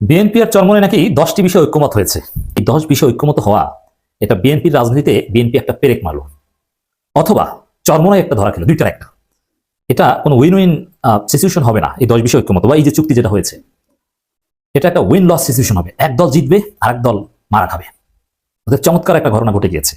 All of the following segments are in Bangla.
বিএনপি আর চরমনে নাকি দশটি বিষয়ে ঐক্যমত হয়েছে। এই দশ বিষয়ে ঐক্যমত হওয়া, এটা বিএনপির রাজনীতিতে বিএনপি একটা পেরেক মারল। অথবা চরমনায় একটা ধরা খেলো, দুইটার একটা। এটা কোনো উইন উইন সিচুয়েশন হবে না এই দশ বিষয় ঐক্যমত বা এই যে চুক্তি যেটা হয়েছে। এটা একটা উইন লস সিচুয়েশন হবে। এক দল জিতবে আর দল মারা খাবে। ওদের চমৎকার একটা ঘটনা ঘটে গিয়েছে।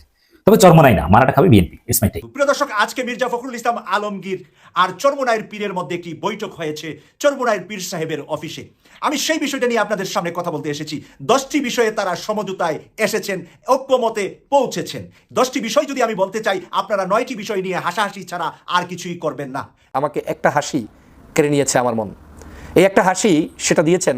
তবে চরমনাই না মারাটা খাবে বিএনপি ইটস মাই টেক প্রিয় দর্শক আজকে মির্জা ফখরুল ইসলাম আলমগীর আর চরমনায়ের পীরের মধ্যে একটি বৈঠক হয়েছে চরমনায়ের পীর সাহেবের অফিসে। আমি সেই বিষয়টা নিয়ে আপনাদের সামনে কথা বলতে এসেছি। দশটি বিষয়ে তারা সমঝোতায় এসেছেন ঐক্যমতে পৌঁছেছেন। দশটি বিষয় যদি আমি বলতে চাই আপনারা নয়টি বিষয় নিয়ে হাসাহাসি ছাড়া আর কিছুই করবেন না। আমাকে একটা হাসি কেড়ে নিয়েছে আমার মন। এই একটা হাসি সেটা দিয়েছেন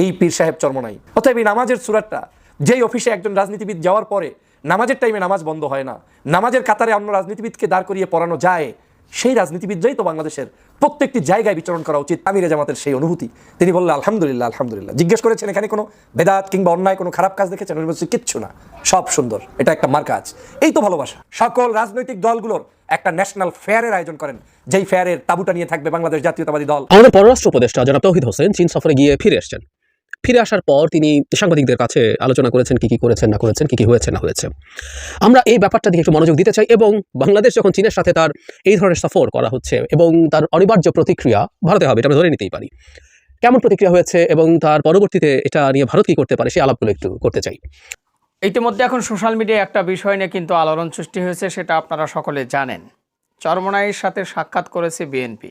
এই পীর সাহেব চর্মনাই অতএব এই নামাজের সুরাটটা যেই অফিসে একজন রাজনীতিবিদ যাওয়ার পরে নামাজের টাইমে নামাজ বন্ধ হয় না। নামাজের কাতারে অন্য রাজনীতিবিদকে দাঁড় করিয়ে পড়ানো যায়। সেই রাজনীতিবিদরাই তো বাংলাদেশের প্রত্যেকটি জায়গায় বিচরণ করা উচিত। আমিরে জামাতের সেই অনুভূতি। তিনি বললেন, আলহামদুলিল্লাহ আলহামদুলিল্লাহ। জিজ্ঞেস করেছেন, এখানে কোনো বেদাত কিংবা অন্যায়, কোনো খারাপ কাজ দেখেছেন? কিচ্ছু না। সব সুন্দর। এটা একটা মার কাজ এই তো ভালোবাসা। সকল রাজনৈতিক দলগুলোর একটা ন্যাশনাল ফেয়ারের আয়োজন করেন, যেই ফেয়ারের তাবুটা নিয়ে থাকবে বাংলাদেশ জাতীয়তাবাদী দল। আমাদের পররাষ্ট্র উপদেষ্টা জনাব তৌহিদ হোসেন চীন সফরে গিয়ে ফিরে এসেছেন। ফিরে আসার পর তিনি সাংবাদিকদের কাছে আলোচনা করেছেন কি কি করেছেন, না করেছেন, কি কি হয়েছে, না হয়েছে। আমরা এই ব্যাপারটা দিকে একটু মনোযোগ দিতে চাই এবং বাংলাদেশ যখন চীনের সাথে তার এই ধরনের সফর করা হচ্ছে এবং তার অনিবার্য প্রতিক্রিয়া ভারতে হবে, এটা আমরা ধরে নিতেই পারি। কেমন প্রতিক্রিয়া হয়েছে এবং তার পরবর্তীতে এটা নিয়ে ভারত কী করতে পারে, সেই আলাপগুলো একটু করতে চাই। ইতিমধ্যে এখন সোশ্যাল মিডিয়ায় একটা বিষয় নিয়ে কিন্তু আলোড়ন সৃষ্টি হয়েছে, সেটা আপনারা সকলে জানেন। চরমনাইয়ের সাথে সাক্ষাৎ করেছে বিএনপি।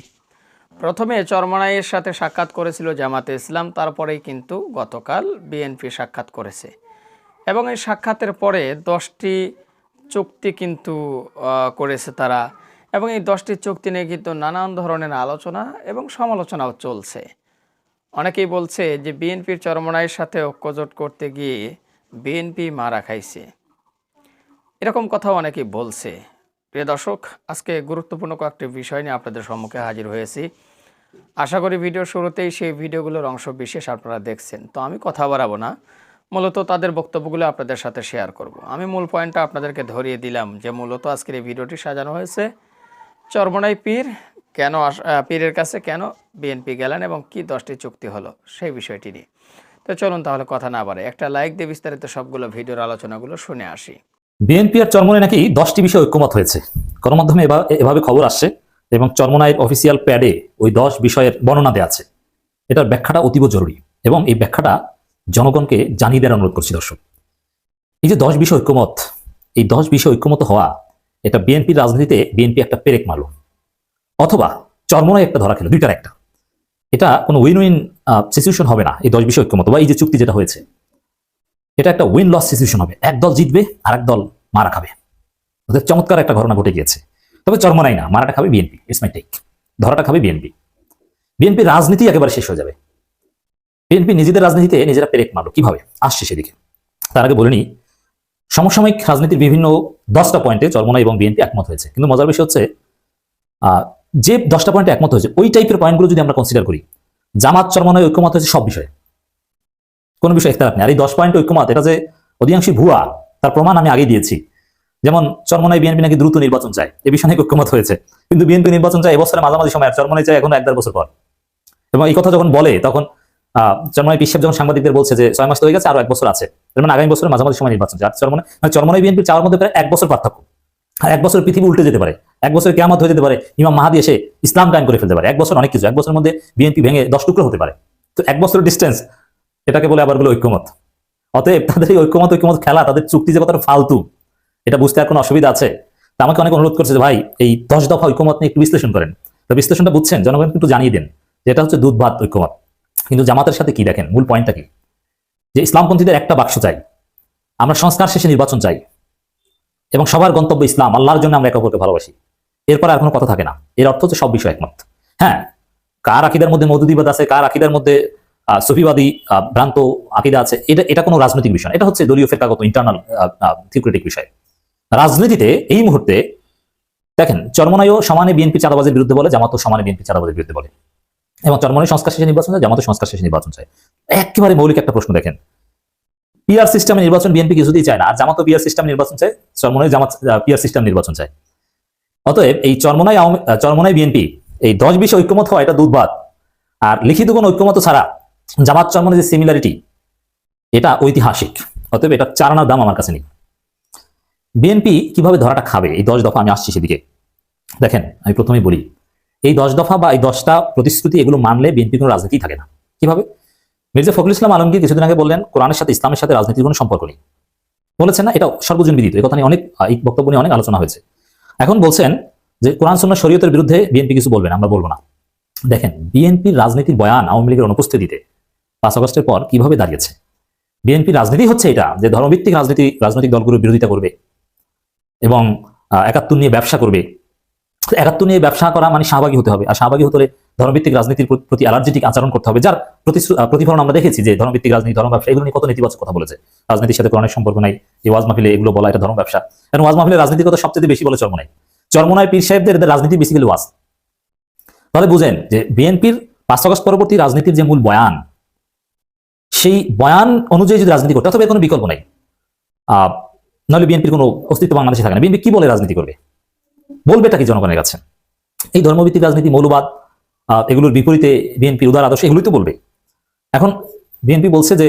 প্রথমে চরমনাইয়ের সাথে সাক্ষাৎ করেছিল জামাতে ইসলাম, তারপরেই কিন্তু গতকাল বিএনপি সাক্ষাৎ করেছে। এবং এই সাক্ষাতের পরে দশটি চুক্তি কিন্তু করেছে তারা। এবং এই দশটি চুক্তি নিয়ে কিন্তু নানান ধরনের আলোচনা এবং সমালোচনাও চলছে। অনেকেই বলছে যে বিএনপির চরমনাইয়ের সাথে ঐক্যজোট করতে গিয়ে বিএনপি মারা খাইছে। এরকম কথাও অনেকেই বলছে। প্রিয় দর্শক, আজকে গুরুত্বপূর্ণ কয়েকটি বিষয় নিয়ে আপনাদের সম্মুখে হাজির হয়েছি। আশা করি ভিডিও শুরুতেই সেই ভিডিওগুলোর অংশ বিশেষ আপনারা দেখছেন। তো আমি কথা বাড়াবো না, মূলত তাদের বক্তব্যগুলো আপনাদের সাথে শেয়ার করব। আমি মূল পয়েন্টটা আপনাদেরকে ধরিয়ে দিলাম যে মূলত আজকের এই ভিডিওটি সাজানো হয়েছে চরমনাই পীর, কেন পীরের কাছে কেন বিএনপি গেলেন এবং কি দশটি চুক্তি হলো সেই বিষয়টি নিয়ে। তো চলুন তাহলে কথা না বাড়ে একটা লাইক দিয়ে বিস্তারিত সবগুলো ভিডিওর আলোচনাগুলো শুনে আসি। বিএনপি আর চরমনে নাকি দশটি বিষয়ে ঐক্যমত হয়েছে। গণমাধ্যমে এভাবে খবর আসছে এবং চরমনায়ের অফিসিয়াল প্যাডে ওই দশ বিষয়ের বর্ণনা দেওয়া আছে। এটার ব্যাখ্যাটা অতীব জরুরি এবং এই ব্যাখ্যাটা জনগণকে জানিয়ে দেওয়ার অনুরোধ করছি দর্শক। এই যে দশ বিষয় ঐক্যমত, এই দশ বিষয় ঐক্যমত হওয়া, এটা বিএনপির রাজনীতিতে বিএনপি একটা পেরেক মারল। অথবা চরমনায় একটা ধরা খেলো, দুইটার একটা। এটা কোনো উইন উইন সিচুয়েশন হবে না এই দশ বিষয় ঐক্যমত বা এই যে চুক্তি যেটা হয়েছে। এটা একটা উইন লস সিচুয়েশন হবে। এক দল জিতবে আর এক দল মারা খাবে। ওদের চমৎকার একটা ঘটনা ঘটে গিয়েছে। তবে চরমনাই না, মারাটা খাবে বিএনপি ইটস মাই টেক ধরাটা খাবে বিএনপি বিএনপি রাজনীতি একেবারে শেষ হয়ে যাবে। বিএনপি নিজেদের রাজনীতিতে নিজেরা পেরেক মারলো। কীভাবে? আসছে সেদিকে। তার আগে বলে নিই সমসাময়িক রাজনীতির বিভিন্ন দশটা পয়েন্টে চরমনা এবং বিএনপি একমত হয়েছে। কিন্তু মজার বিষয় হচ্ছে যে দশটা পয়েন্টে একমত হয়েছে, ওই টাইপের পয়েন্টগুলো যদি আমরা কনসিডার করি, জামাত চরমনায় ঐক্যমত হয়েছে সব বিষয়ে। কোনো বিষয় ইখতলাফ নেই। আর এই দশ পয়েন্ট ঐক্যমত, এটা যে অধিকাংশই ভুয়া, তার প্রমাণ আমি আগে দিয়েছি। যেমন চরমনায় বিএনপি নাকি দ্রুত নির্বাচন চায়, এ বিষয়ে ঐক্যমত হয়েছে। কিন্তু বিএনপি নির্বাচন চায় এবছরের মাঝামাঝি সময় চরমনায় চায় এখন এক দেড় বছর পর। এবং এই কথা যখন বলে, তখন চরমনায় পিসাব যখন সাংবাদিকদের বলছে যে ছয় মাস হয়ে গেছে, আরও এক বছর আছে। মানে আগামী বছরের মাঝামাঝি সময় নির্বাচন চায়। চরমনায় মানে চরমনায় বিএনপি চাওয়ার মধ্যে প্রায় এক বছর পার্থক্য। আর এক বছর পৃথিবী উল্টে যেতে পারে। এক বছর কেমত হয়ে যেতে পারে, ইমাম মাহাদি এসে ইসলাম কায়েম করে ফেলতে পারে। এক বছর অনেক কিছু। এক বছরের মধ্যে বিএনপি ভেঙে দশ টুকরো হতে পারে। তো এক বছরের ডিস্টেন্স এটাকে বলে আবার বলে ঐক্যমত। অতএব তাদের এই ঐক্যমত ঐক্যমত খেলা তাদের চুক্তি যে কতটা ফালতু, এটা বুঝতে আর কোনো অসুবিধা আছে? তা আমাকে অনেক অনুরোধ করছে যে ভাই, এই দশ দফা ঐক্যমত নিয়ে একটু বিশ্লেষণ করেন। তো বিশ্লেষণটা বুঝছেন? জনগণকে একটু জানিয়ে দেন যেটা হচ্ছে দুধ ভাত ঐক্যমত। কিন্তু জামাতের সাথে কি দেখেন? মূল পয়েন্টটা কি? যে ইসলামপন্থীদের একটা বাক্স চাই। আমরা সংস্কার শেষে নির্বাচন চাই। এবং সবার গন্তব্য ইসলাম, আল্লাহর জন্য আমরা একে অপরকে ভালোবাসি। এরপর আর কোনো কথা থাকে না। এর অর্থ হচ্ছে সব বিষয় একমত। হ্যাঁ কার আকিদার মধ্যে মধুদিবাদ আছে, কার আকিদার মধ্যে সুফিবাদী ভ্রান্ত আকিদা আছে। এটা এটা কোনো রাজনৈতিক বিষয় এটা হচ্ছে দলীয় ফেরকাগত ইন্টারনাল থিওক্রেটিক বিষয়। রাজনীতিতে এই মুহূর্তে, দেখেন চরমনায়ও সমানে বিএনপি চাঁদাবাজের বিরুদ্ধে বলে, জামাতও সমানে বিএনপি চাঁদাবাজের বিরুদ্ধে বলে। এবং চরমনায় সংস্কার শেষে নির্বাচন চায়, জামাতও সংস্কার শেষে নির্বাচন চায়। একেবারে মৌলিক একটা প্রশ্ন দেখেন। পিআর সিস্টেমে নির্বাচন বিএনপি কিছুতেই চায় না, আর জামাতও পিআর সিস্টেম নির্বাচন চায় চরমনায় জামাত পিআর সিস্টেম নির্বাচন চায়। অতএব এই চরমনায় আওয়ামী- চরমনায় বিএনপি, এই দশ বিশ ঐক্যমত হওয়া এটা দুধবাদ আর লিখিত কোনো ঐক্যমত ছাড়া জামাত চরমনের যে সিমিলারিটি এটা ঐতিহাসিক। অতএব এটা চারানার দাম আমার কাছে নেই। বিএনপি কীভাবে ধরাটা খাবে? এই দশ দফা আমি আসছি সেদিকে। দেখেন, আমি প্রথমেই বলি, এই দশ দফা বা এই দশটা প্রতিশ্রুতি এগুলো মানলে বিএনপি কোনো রাজনীতি থাকে না। কীভাবে? মির্জা ফখরুল ইসলাম আলমগীর কিছুদিন আগে বললেন, কোরআনের সাথে ইসলামের সাথে রাজনীতির কোনো সম্পর্ক নেই। বলেছেন না, এটা সর্বজন বিদিত এই কথা নিয়ে অনেক এই বক্তব্য নিয়ে অনেক আলোচনা হয়েছে। এখন বলছেন যে, কোরআন সন্ন্য শরীয়তের বিরুদ্ধে বিএনপি কিছু বলবেন আমরা বলব না। দেখেন বিএনপির রাজনীতির বয়ান আওয়ামী লীগের অনুপস্থিতিতে পাঁচ আগস্টের পর কীভাবে দাঁড়িয়েছে? বিএনপির রাজনীতি হচ্ছে এটা, যে ধর্মভিত্তিক রাজনীতি, রাজনৈতিক দলগুলোর বিরোধিতা করবে এবং একাত্তর নিয়ে ব্যবসা করবে। একাত্তর নিয়ে ব্যবসা করা মানে শাহবাগী হতে হবে। আর শাহবাগী হতে হলে ধর্মভিত্তিক রাজনীতির প্রতি অ্যালার্জেটিক আচরণ করতে হবে, যার প্রতিফলন আমরা দেখেছি যে ধর্মভিত্তিক রাজনীতি, ধর্ম ব্যবসা এগুলো নিয়ে কত নেতিবাচক কথা বলেছে। রাজনীতির সাথে কোরআনের সম্পর্ক নাই, এই ওয়াজ মাহফিলে এগুলো বলা এটা ধর্ম ব্যবসা। কারণ ওয়াজ মাহফিলের রাজনীতির কথা সবচেয়ে বেশি বলে চরমনাই চরমনায় পীর সাহেবদের, এদের রাজনীতি বেসিক্যালি ওয়াজ। তাহলে বুঝেন যে বিএনপির পাঁচ আগস্ট পরবর্তী রাজনীতির যে মূল বয়ান সেই বয়ান অনুযায়ী যদি রাজনীতি করতে অথবা কোনো বিকল্প নাই। নাহলে বিএনপির কোনো অস্তিত্ব বাংলাদেশে থাকে না। বিএনপি কি বলে রাজনীতি করবে? বলবে এটা কি জনগণের কাছে? এই ধর্মভিত্তিক রাজনীতি, মৌলবাদ এগুলোর বিপরীতে বিএনপির উদার আদর্শ, এগুলোই তো বলবে। এখন বিএনপি বলছে যে,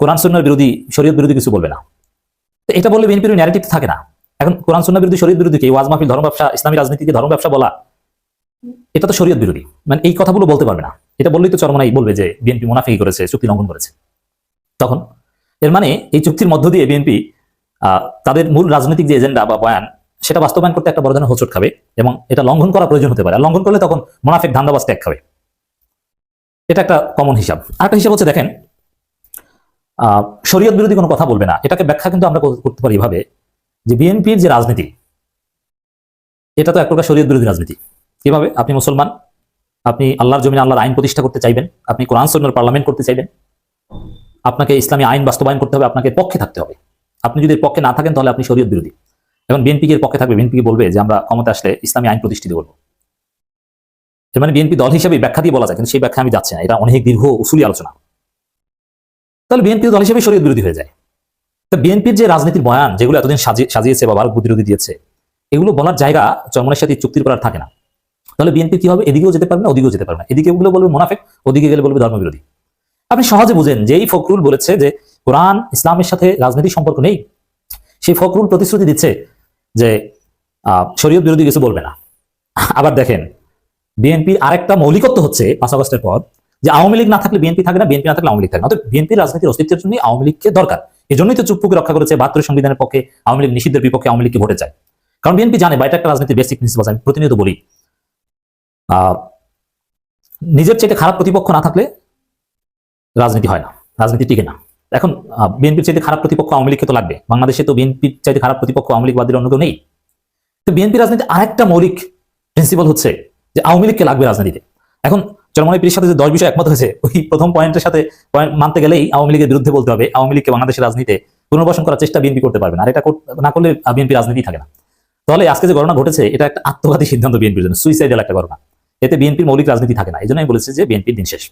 কোরআন সন্ন্যার বিরোধী, শরীয়ত বিরোধী কিছু বলবে না। তো এটা বললে বিএনপির ন্যারেটিভ থাকে না। এখন কোরআন সন্ন্যার বিরোধী, শরীয়ত বিরোধী কি? ওয়াজ মাহফিল ধর্ম ব্যবসা ইসলামী রাজনীতিকে ধর্ম ব্যবসা বলা, এটা তো শরীয়ত বিরোধী। মানে এই কথাগুলো বলতে পারবে না। এটা বললেই তো চরমনাই বলবে যে বিএনপি মুনাফিকি করেছে, চুক্তি লঙ্ঘন করেছে। তখন এর মানে এই চুক্তির মধ্য দিয়ে বিএনপি তাদের মূল রাজনৈতিক যে এজেন্ডা বা বয়ান, সেটা বাস্তবায়ন করতে একটা বড় ধরনের হোঁচট খাবে এবং এটা লঙ্ঘন করা প্রয়োজন হতে পারে। আর লঙ্ঘন করলে তখন মোনাফেক ধান্দাবাজ ত্যাগ খাবে। এটা একটা কমন হিসাব। আরেকটা হিসাব হচ্ছে, দেখেন শরীয়ত বিরোধী কোনো কথা বলবে না। এটাকে ব্যাখ্যা কিন্তু আমরা করতে পারি এভাবে যে বিএনপির যে রাজনীতি, এটা তো এক প্রকার শরীয়ত বিরোধী রাজনীতি। কীভাবে? আপনি মুসলমান আপনি আল্লাহর জমিনে আল্লাহর আইন প্রতিষ্ঠা করতে চাইবেন, আপনি কোরআন সন্ন্যার পার্লামেন্ট করতে চাইবেন, আপনাকে ইসলামী আইন বাস্তবায়ন করতে হবে, আপনাকে পক্ষে থাকতে হবে। আপনি যদি পক্ষে না থাকেন, তাহলে আপনি শরীয়ত বিরোধী। এখন বিএনপি এর পক্ষে থাকবে বিএনপি বলবে যে আমরা ক্ষমতা আসলে ইসলামী আইন প্রতিষ্ঠিত করব। এর মানে বিএনপি দল হিসেবে ব্যাখ্যা দিয়ে বলা যায়, কিন্তু সেই ব্যাখ্যা আমি যাচ্ছি না, এটা অনেক দীর্ঘ উসুলি আলোচনা। তাহলে বিএনপি দল হিসেবে শরীয়ত বিরোধী হয়ে যায়। তো বিএনপির যে রাজনীতির বয়ান, যেগুলো এতদিন সাজিয়ে- সাজিয়েছে বা ভারত বিরোধী দিয়েছে, এগুলো বলার জায়গা চরমনের সাথে চুক্তির করার থাকে না। তাহলে বিএনপি কি হবে? এদিকেও যেতে পারবে না, ওদিকেও যেতে পারবে না। এদিকে গুলো বলবে মোনাফেক, ওদিকে গেলে বলবে ধর্মবিরোধী। আপনি সহজে বুঝেন যে এই ফখরুল বলেছে যে কোরআন, ইসলামের সাথে রাজনৈতিক সম্পর্ক নেই। সেই ফখরুল প্রতিশ্রুতি দিচ্ছে যে শরীয়ত বিরোধী কিছু বলবে না। আবার দেখেন বিএনপির আরেকটা মৌলিকত্ব হচ্ছে পাঁচ আগস্টের পর, যে আওয়ামী লীগ না থাকলে বিএনপি থাকে না বিএনপি না থাকলে আওয়ামী লীগ থাকে না। অর্থাৎ বিএনপির রাজনীতির অস্তিত্বের জন্য আওয়ামী লীগকে দরকার। এই জন্যই তো চুপ্পুকে রক্ষা করেছে বাহাত্তর সংবিধানের পক্ষে আওয়ামী লীগ নিষিদ্ধের বিপক্ষে আওয়ামী লীগকে ভোটে চায়। কারণ বিএনপি জানে, বা এটা একটা রাজনীতির বেসিক প্রিন্সিপাল আমি প্রতিনিয়ত বলি। নিজের চাইতে খারাপ প্রতিপক্ষ না থাকলে রাজনীতি হয় না, রাজনীতি টিকে না। এখন বিএনপির চাইতে খারাপ প্রতিপক্ষ আওয়ামী লীগকে তো লাগবে, বাংলাদেশে তো বিএনপির চাইতে খারাপ প্রতিপক্ষ আওয়ামী লীগবাদীর অন্য কেউ নেই। তো বিএনপি রাজনীতি আরেকটা মৌলিক প্রিন্সিপাল হচ্ছে যে আওয়ামী লীগকে লাগবে রাজনীতিতে। এখন পীরের সাথে যে দশ বিষয় একমত হয়েছে, ওই প্রথম পয়েন্টের সাথে point মানতে গেলেই আওয়ামী লীগের বিরুদ্ধে বলতে হবে, আওয়ামী লীগকে বাংলাদেশের রাজনীতিতে পুনর্বাসন করার চেষ্টা বিএনপি করতে পারবে না, আর এটা না করলে বিএনপি রাজনীতি থাকে না। তাহলে আজকে যে ঘটনা ঘটেছে, এটা একটা আত্মঘাতী সিদ্ধান্ত বিএনপির জন্য সুইসাইডাল একটা ঘটনা। এতে বিএনপির মৌলিক রাজনীতি থাকে না। এই জন্য আমি বলেছি যে বিএনপির দিন শেষ।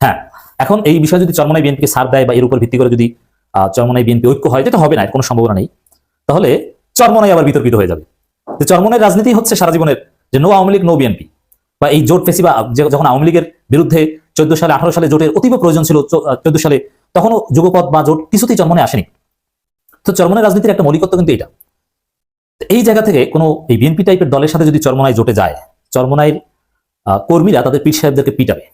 হ্যাঁ এখন এই বিষয়ে যদি চরমনাই বিএনপিকে সার দেয় বা এর উপর ভিত্তি করে যদি আহ, চরমনাই বিএনপি ঐক্য হয় যেটা হবে না কোনো সম্ভাবনা নেই তাহলে চরমনাই আবার বিতর্কিত হয়ে যাবে। যে চরমনের রাজনীতি হচ্ছে সারা জীবনের যে no Awami League no BNP বা এই জোট ফেসি বা যখন আওয়ামী লীগের বিরুদ্ধে চোদ্দ সালে আঠারো সালে জোটের অতীব প্রয়োজন ছিল চোদ্দ সালে তখনও যুগপথ বা জোট কিছুতেই চরমনে আসেনি। তো চরমনের রাজনীতির একটা মৌলিকত্ব কিন্তু এটা এই জায়গা থেকে কোনো এই বিএনপি টাইপের দলের সাথে যদি চরমনায় জোটে যায় চরমনাইয়ের কর্মীরা তাদের পীর সাহেবদেরকে পিটাবে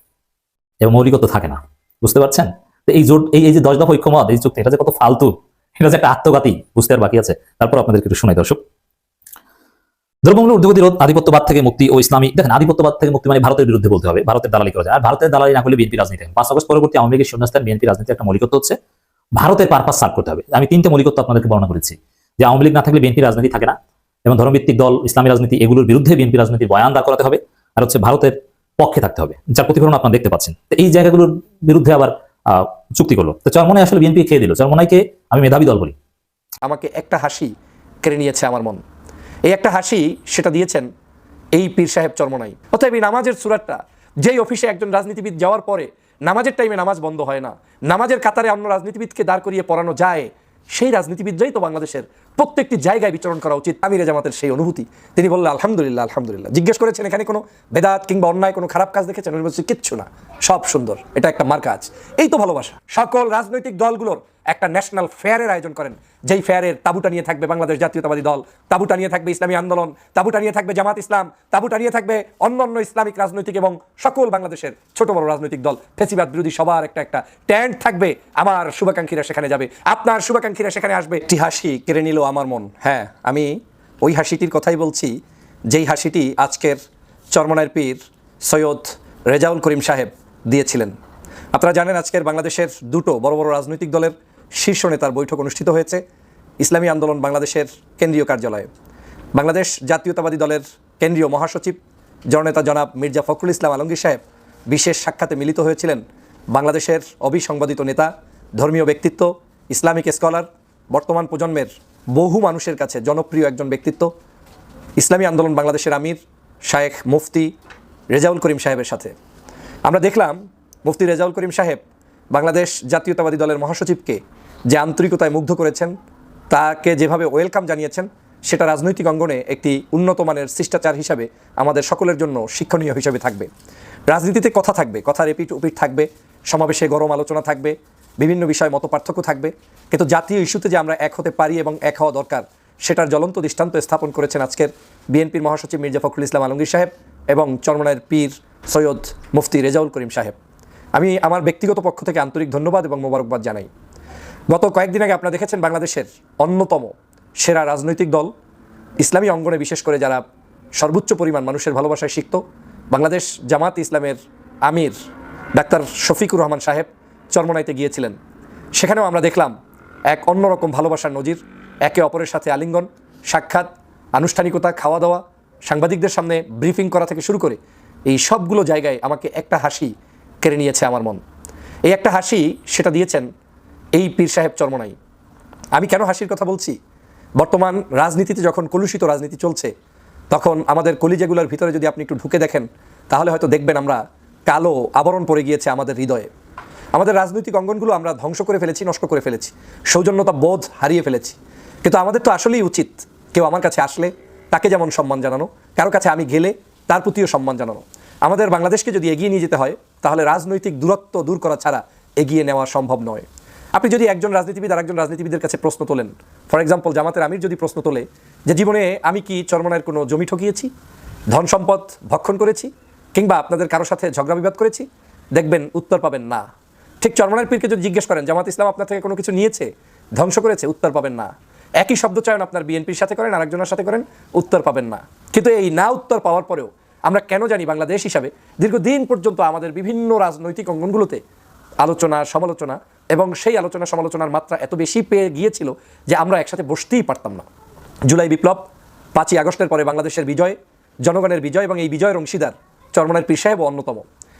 এবং মৌলিকত্ব থাকে না। বুঝতে পারছেন? তো এই জোট এই যে দশ দফা ঐক্যমত, এই চুক্তি, এটা যে কত ফালতু, এটা যে একটা আত্মঘাতী, বুঝতে আর বাকি আছে। তারপর আপনাদেরকে একটু শোনাই, দর্শক। দ্রব্যমূল্য ঊর্ধ্বগতি রোধ আধিপত্যবাদ থেকে মুক্তি ও ইসলামী দেখেন, আধিপত্যবাদ থেকে মুক্তি মানে ভারতের বিরুদ্ধে বলতে হবে, ভারতের দালালি করা যায়। আর ভারতের দালালি না করলে বিএনপি রাজনীতি। পাঁচ আগস্ট পরবর্তী আওয়ামী লীগের শূন্যস্থান, বিএনপি রাজনীতি একটা মৌলিকত্ব হচ্ছে ভারতের পারপাস সার্ভ করতে হবে। আমি তিনটে মৌলিকত্ব আপনাদেরকে বর্ণনা করেছি। যে আওয়ামী লীগ না থাকলে বিএনপি রাজনীতি থাকে না, এবং ধর্মভিত্তিক দল, ইসলামী রাজনীতি, এগুলোর বিরুদ্ধে বিএনপি রাজনীতির বয়ান দাঁড় করাতে হবে। আর হচ্ছে ভারতের পক্ষে থাকতে হবে, যার প্রতিফলন আপনারা দেখতে পাচ্ছেন। তো এই জায়গাগুলোর বিরুদ্ধে আবার চুক্তি করল। তো চরমনাই আসলে বিএনপি খেয়ে দিল। চরমনাইকে আমি মেধাবী দল বলি। আমাকে একটা হাসি কেড়ে নিয়েছে আমার মন। এই একটা হাসি সেটা দিয়েছেন এই পীর সাহেব চর্মনাই। অতএব এই নামাজের সুরাটটা, যেই অফিসে একজন রাজনীতিবিদ যাওয়ার পরে নামাজের টাইমে নামাজ বন্ধ হয় না, নামাজের কাতারে অন্য রাজনীতিবিদকে দাঁড় করিয়ে পড়ানো যায়, সেই রাজনীতিবিদরাই তো বাংলাদেশের প্রত্যেকটি জায়গায় বিচরণ করা উচিত আমিরে জামাতের সেই অনুভূতি। তিনি বললেন, আলহামদুলিল্লাহ আলহামদুলিল্লাহ। জিজ্ঞেস করেছেন, এখানে কোনো বেদাত কিংবা অন্যায়, কোনো খারাপ কাজ দেখেছেন? উনি বলছেন, কিচ্ছু না, সব সুন্দর। এটা একটা মার কাজ এই তো ভালোবাসা। সকল রাজনৈতিক দলগুলোর একটা ন্যাশনাল ফেয়ারের আয়োজন করেন। যেই ফেয়ারের তাবুটা নিয়ে থাকবে বাংলাদেশ জাতীয়তাবাদী দল, তাবুটা নিয়ে থাকবে ইসলামী আন্দোলন, তাবুটা নিয়ে থাকবে জামাত ইসলাম, তাবুটা নিয়ে থাকবে অন্যান্য ইসলামিক রাজনৈতিক এবং সকল বাংলাদেশের ছোট বড় রাজনৈতিক দল। ফেসিবাদ বিরোধী সবার একটা একটা ট্যান্ট থাকবে। আমার শুভাকাঙ্ক্ষীরা সেখানে যাবে। আপনার শুভাকাঙ্ক্ষীরা সেখানে আসবে। হাসি কেড়ে নিল আমার মন। হ্যাঁ আমি ওই হাসিটির কথাই বলছি, যেই হাসিটি আজকের চরমনায়ের পীর সৈয়দ রেজাউল করিম সাহেব দিয়েছিলেন। আপনারা জানেন আজকের বাংলাদেশের দুটো বড় বড় রাজনৈতিক দলের শীর্ষ নেতার বৈঠক অনুষ্ঠিত হয়েছে, ইসলামী আন্দোলন বাংলাদেশের কেন্দ্রীয় কার্যালয়ে। বাংলাদেশ জাতীয়তাবাদী দলের কেন্দ্রীয় মহাসচিব, জননেতা জনাব মির্জা ফখরুল ইসলাম আলমগীর সাহেব বিশেষ সাক্ষাতে মিলিত হয়েছিলেন বাংলাদেশের অবিসংবাদিত নেতা, ধর্মীয় ব্যক্তিত্ব, ইসলামিক স্কলার, বর্তমান প্রজন্মের বহু মানুষের কাছে জনপ্রিয় একজন ব্যক্তিত্ব, ইসলামী আন্দোলন বাংলাদেশের আমির শায়েখ মুফতি রেজাউল করিম সাহেবের সাথে। আমরা দেখলাম মুফতি রেজাউল করিম সাহেব বাংলাদেশ জাতীয়তাবাদী দলের মহাসচিবকে যে আন্তরিকতায় মুগ্ধ করেছেন, তাকে যেভাবে ওয়েলকাম জানিয়েছেন, সেটা রাজনৈতিক অঙ্গনে একটি উন্নত মানের শিষ্টাচার হিসাবে আমাদের সকলের জন্য শিক্ষণীয় হিসাবে থাকবে। রাজনীতিতে কথা থাকবে, কথার এপিট ওপিট থাকবে, সমাবেশে গরম আলোচনা থাকবে, বিভিন্ন বিষয়ে মত পার্থক্য থাকবে। কিন্তু জাতীয় ইস্যুতে যে আমরা এক হতে পারি এবং এক হওয়া দরকার, সেটার জ্বলন্ত দৃষ্টান্ত স্থাপন করেছেন আজকের বিএনপির মহাসচিব মির্জা ফখরুল ইসলাম আলমগীর সাহেব এবং চরমনায়ের পীর সৈয়দ মুফতি রেজাউল করিম সাহেব। আমি আমার ব্যক্তিগত পক্ষ থেকে আন্তরিক ধন্যবাদ এবং মোবারকবাদ জানাই। গত কয়েকদিন আগে আপনারা দেখেছেন বাংলাদেশের অন্যতম সেরা রাজনৈতিক দল, ইসলামী অঙ্গনে বিশেষ করে যারা সর্বোচ্চ পরিমাণ মানুষের ভালোবাসায় শিখত বাংলাদেশ জামাত ইসলামের আমির ডাক্তার শফিকুর রহমান সাহেব চরমনাইতে গিয়েছিলেন। সেখানেও আমরা দেখলাম এক অন্যরকম ভালোবাসার নজির, একে অপরের সাথে আলিঙ্গন, সাক্ষাৎ, আনুষ্ঠানিকতা খাওয়া দাওয়া সাংবাদিকদের সামনে ব্রিফিং করা থেকে শুরু করে এই সবগুলো জায়গায় আমাকে একটা হাসি কেড়ে নিয়েছে আমার মন। এই একটা হাসি সেটা দিয়েছেন এই পীর সাহেব চরমনাই। আমি কেন হাসির কথা বলছি? বর্তমান রাজনীতিতে যখন কলুষিত রাজনীতি চলছে, তখন আমাদের কলিজাগুলোর ভিতরে যদি আপনি একটু ঢুকে দেখেন, তাহলে হয়তো দেখবেন আমরা কালো আবরণ পড়ে গিয়েছে আমাদের হৃদয়ে। আমাদের রাজনৈতিক অঙ্গনগুলো আমরা ধ্বংস করে ফেলেছি, নষ্ট করে ফেলেছি। সৌজন্যতা বোধ হারিয়ে ফেলেছি। কিন্তু আমাদের তো আসলেই উচিত কেউ আমার কাছে আসলে তাকে যেমন সম্মান জানানো, কারও কাছে আমি গেলে তার প্রতিও সম্মান জানানো। আমাদের বাংলাদেশকে যদি এগিয়ে নিয়ে যেতে হয়, তাহলে রাজনৈতিক দূরত্ব দূর করা ছাড়া এগিয়ে নেওয়া সম্ভব নয়। আপনি যদি একজন রাজনীতিবিদ আর একজন রাজনীতিবিদের কাছে প্রশ্ন তোলেন, ফর এক্সাম্পল জামাতের আমির যদি প্রশ্ন তোলে যে, জীবনে আমি কি চরমনায়ের কোনো জমি ঠকিয়েছি, ধন সম্পদ ভক্ষণ করেছি, কিংবা আপনাদের কারও সাথে ঝগড়া বিবাদ করেছি? দেখবেন উত্তর পাবেন না। ঠিক চরমনায়ের পীরকে যদি জিজ্ঞেস করেন, জামাত ইসলাম আপনার থেকে কোনো কিছু নিয়েছে? ধ্বংস করেছে? উত্তর পাবেন না। একই শব্দ চয়ন আপনার বিএনপির সাথে করেন, আরেকজনের সাথে করেন, উত্তর পাবেন না। কিন্তু এই না উত্তর পাওয়ার পরেও আমরা কেন জানি বাংলাদেশ হিসাবে দীর্ঘদিন পর্যন্ত আমাদের বিভিন্ন রাজনৈতিক অঙ্গনগুলোতে আলোচনা, সমালোচনা এবং সেই আলোচনা, সমালোচনার মাত্রা এত বেশি পেয়ে গিয়েছিল যে আমরা একসাথে বসতেই পারতাম না। জুলাই বিপ্লব, পাঁচই আগস্টের পরে বাংলাদেশের বিজয়, জনগণের বিজয় এবং এই বিজয়ের অংশীদার চরমনের পীর সাহেব অন্যতম।